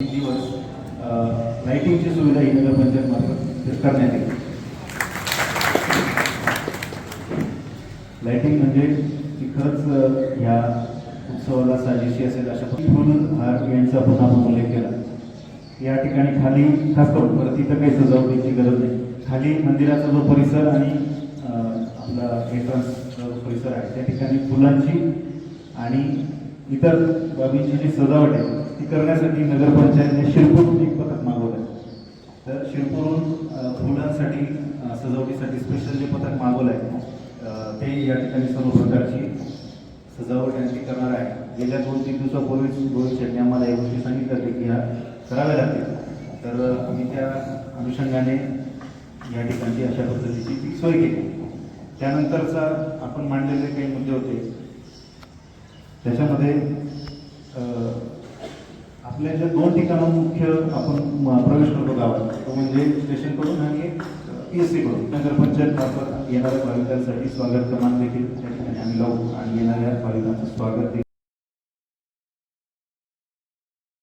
दिवस लाईटिंगची सुविधा ही नगरपंचायत मार्फत करण्यात येईल. लाईटिंग म्हणजे ती खरंच ह्या उत्सवाला साजेशी असेल अशा म्हणून हा यांचा पण आपण उल्लेख केला. या ठिकाणी खाली खास करून परत तिथं काही सजावटीची गरज नाही. खाली मंदिराचा जो परिसर आणि आपला एंट्रन्स जो परिसर आहे त्या ठिकाणी फुलांची आणि इतर बाबीची जी सजावट आहे ती करण्यासाठी नगरपंचायतने शिरपूरहून एक पथक मागवलं आहे तर शिरपूरहून फुलांसाठी सजावटीसाठी स्पेशल जे पथक मागवलं आहे ते या ठिकाणी सर्व प्रकारची सजावट यांची करणार आहे. गेल्या दोन तीन दिवसापूर्वीच रोहित आम्हाला या गोष्टी सांगितल्या होत्या की ह्या कराव्या लागतील. तर आम्ही त्या अनुषंगाने या ठिकाणची अशा पद्धतीची ती सोय केली. त्यानंतरचा आपण मांडलेले काही मुद्दे होते. त्याच्यामध्ये आपल्या ज्या दोन ठिकाणं मुख्य आपण प्रवेश करतो गावात तो म्हणजे स्टेशनकडून आणि एक ए कडून. नगरपंचायत मार्फत येणाऱ्या भाविकांसाठी स्वागत क्रमांक देखील त्या ठिकाणी आम्ही लावू आणि येणाऱ्या भाविकांचं स्वागत देखील